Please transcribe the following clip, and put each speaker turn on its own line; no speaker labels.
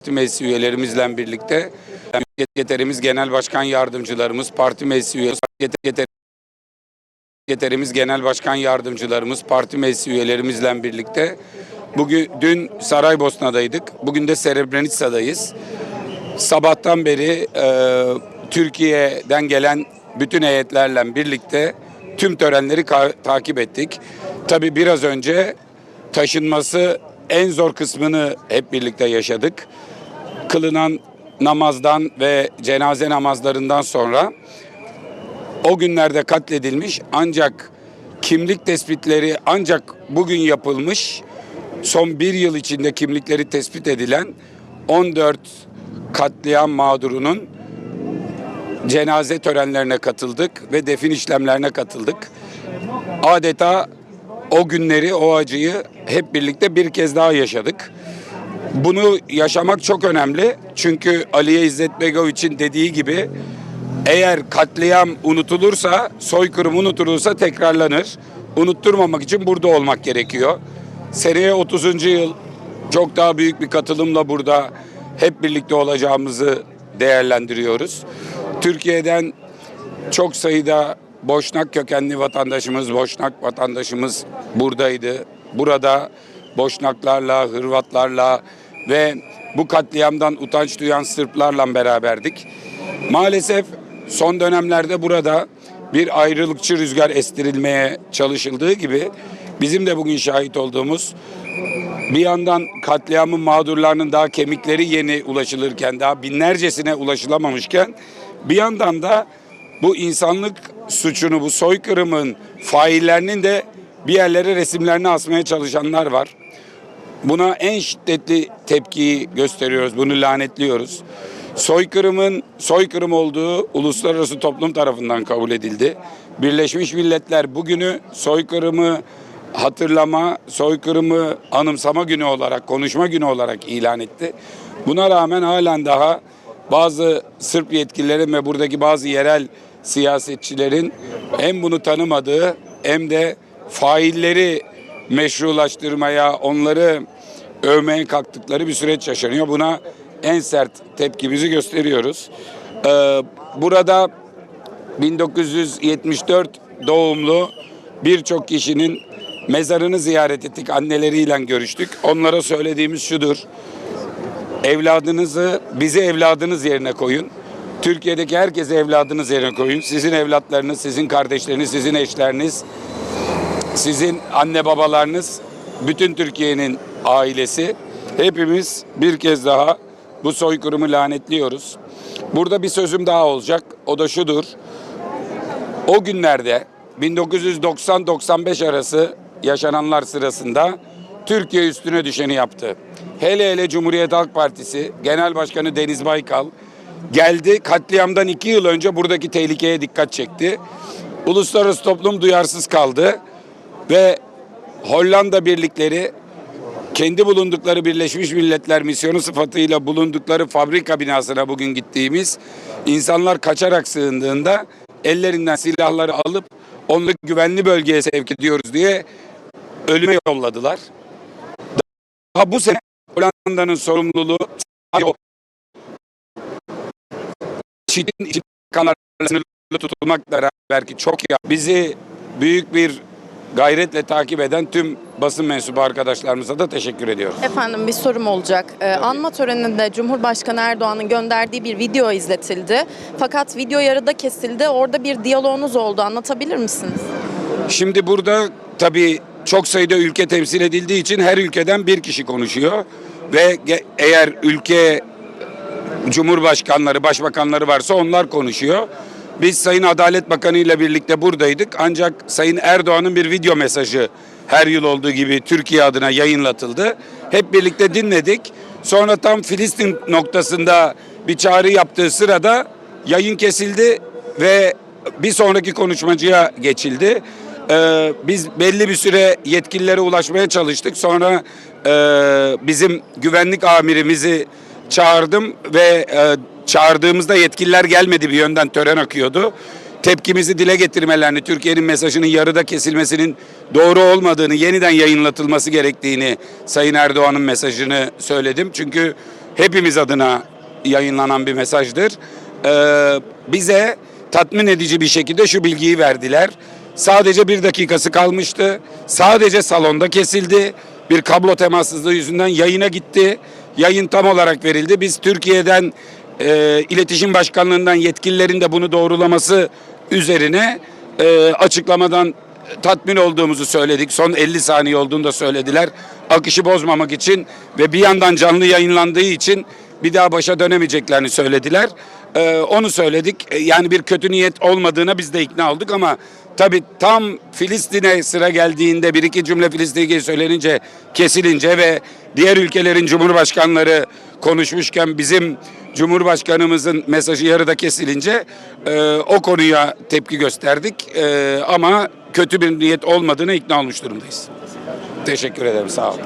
Parti meclis üyelerimizle birlikte yeterimiz genel başkan yardımcılarımız, parti meclis üyeleri, yeter- yeterimiz genel başkan yardımcılarımız, parti meclis üyelerimizle birlikte bugün dün Saraybosna'daydık. Bugün de Srebrenica'dayız. Sabahtan beri e, Türkiye'den gelen bütün heyetlerle birlikte tüm törenleri takip ettik. Tabii biraz önce taşınması en zor kısmını hep birlikte yaşadık. Kılınan namazdan ve cenaze namazlarından sonra o günlerde katledilmiş ancak kimlik tespitleri ancak bugün yapılmış son bir yıl içinde kimlikleri tespit edilen 14 katliam mağdurunun cenaze törenlerine katıldık ve defin işlemlerine katıldık. Adeta o günleri, o acıyı hep birlikte bir kez daha yaşadık. Bunu yaşamak çok önemli. Çünkü Aliye İzzet Begoviç'in dediği gibi eğer katliam unutulursa, soykırım unutulursa tekrarlanır. Unutturmamak için burada olmak gerekiyor. Seneye 30. yıl çok daha büyük bir katılımla burada hep birlikte olacağımızı değerlendiriyoruz. Türkiye'den çok sayıda Boşnak kökenli vatandaşımız, Boşnak vatandaşımız buradaydı. Burada Boşnaklarla, Hırvatlarla ve bu katliamdan utanç duyan Sırplarla beraberdik. Maalesef son dönemlerde burada bir ayrılıkçı rüzgar estirilmeye çalışıldığı gibi bizim de bugün şahit olduğumuz bir yandan katliamın mağdurlarının daha kemikleri yeni ulaşılırken daha binlercesine ulaşılamamışken bir yandan da bu insanlık suçunu bu soykırımın faillerinin de bir yerlere resimlerini asmaya çalışanlar var. Buna en şiddetli tepkiyi gösteriyoruz. Bunu lanetliyoruz. Soykırımın soykırım olduğu uluslararası toplum tarafından kabul edildi. Birleşmiş Milletler bugünü soykırımı hatırlama, soykırımı anımsama günü olarak, konuşma günü olarak ilan etti. Buna rağmen halen daha bazı Sırp yetkililerin ve buradaki bazı yerel siyasetçilerin hem bunu tanımadığı hem de failleri meşrulaştırmaya, onları övmeye kalktıkları bir süreç yaşanıyor. Buna en sert tepkimizi gösteriyoruz. Ee, burada 1974 doğumlu birçok kişinin mezarını ziyaret ettik, anneleriyle görüştük. Onlara söylediğimiz şudur. Evladınızı bizi evladınız yerine koyun. Türkiye'deki herkesi evladınız yerine koyun. Sizin evlatlarınız, sizin kardeşleriniz, sizin eşleriniz, sizin anne babalarınız, bütün Türkiye'nin ailesi. Hepimiz bir kez daha bu soykırımı lanetliyoruz. Burada bir sözüm daha olacak. O da şudur. O günlerde 1990-95 arası yaşananlar sırasında Türkiye üstüne düşeni yaptı. Hele hele Cumhuriyet Halk Partisi Genel Başkanı Deniz Baykal geldi. Katliamdan iki yıl önce buradaki tehlikeye dikkat çekti. Uluslararası toplum duyarsız kaldı ve Hollanda birlikleri kendi bulundukları Birleşmiş Milletler misyonu sıfatıyla bulundukları fabrika binasına bugün gittiğimiz insanlar kaçarak sığındığında ellerinden silahları alıp onları güvenli bölgeye sevk ediyoruz diye ölüme yolladılar. Daha bu sene Hollanda'nın sorumluluğu çitin içinde sınırlı tutulmakla beraber ki çok ya bizi büyük bir gayretle takip eden tüm basın mensubu arkadaşlarımıza da teşekkür ediyoruz.
Efendim bir sorum olacak. Ee, anma töreninde Cumhurbaşkanı Erdoğan'ın gönderdiği bir video izletildi. Fakat video yarıda kesildi. Orada bir diyaloğunuz oldu. Anlatabilir misiniz?
Şimdi burada tabii çok sayıda ülke temsil edildiği için her ülkeden bir kişi konuşuyor ve eğer ülke cumhurbaşkanları, başbakanları varsa onlar konuşuyor. Biz Sayın Adalet Bakanı ile birlikte buradaydık ancak Sayın Erdoğan'ın bir video mesajı her yıl olduğu gibi Türkiye adına yayınlatıldı. Hep birlikte dinledik. Sonra tam Filistin noktasında bir çağrı yaptığı sırada yayın kesildi ve bir sonraki konuşmacıya geçildi. Ee, biz belli bir süre yetkililere ulaşmaya çalıştık. Sonra e, bizim güvenlik amirimizi çağırdım ve e, çağırdığımızda yetkililer gelmedi bir yönden tören akıyordu. Tepkimizi dile getirmelerini, Türkiye'nin mesajının yarıda kesilmesinin doğru olmadığını, yeniden yayınlatılması gerektiğini Sayın Erdoğan'ın mesajını söyledim. Çünkü hepimiz adına yayınlanan bir mesajdır. Ee, bize tatmin edici bir şekilde şu bilgiyi verdiler. Sadece bir dakikası kalmıştı. Sadece salonda kesildi. Bir kablo temassızlığı yüzünden yayına gitti. Yayın tam olarak verildi. Biz Türkiye'den e, iletişim başkanlığından yetkililerin de bunu doğrulaması üzerine e, açıklamadan tatmin olduğumuzu söyledik. Son 50 saniye olduğunu da söylediler. Akışı bozmamak için ve bir yandan canlı yayınlandığı için bir daha başa dönemeyeceklerini söylediler. Ee, onu söyledik. Ee, Yani bir kötü niyet olmadığına biz de ikna olduk ama tabii tam Filistin'e sıra geldiğinde bir iki cümle Filistin'e söylenince kesilince ve diğer ülkelerin cumhurbaşkanları konuşmuşken bizim Cumhurbaşkanımızın mesajı yarıda kesilince e, o konuya tepki gösterdik. E, ama kötü bir niyet olmadığına ikna olmuş durumdayız. Teşekkür ederim. Sağ olun.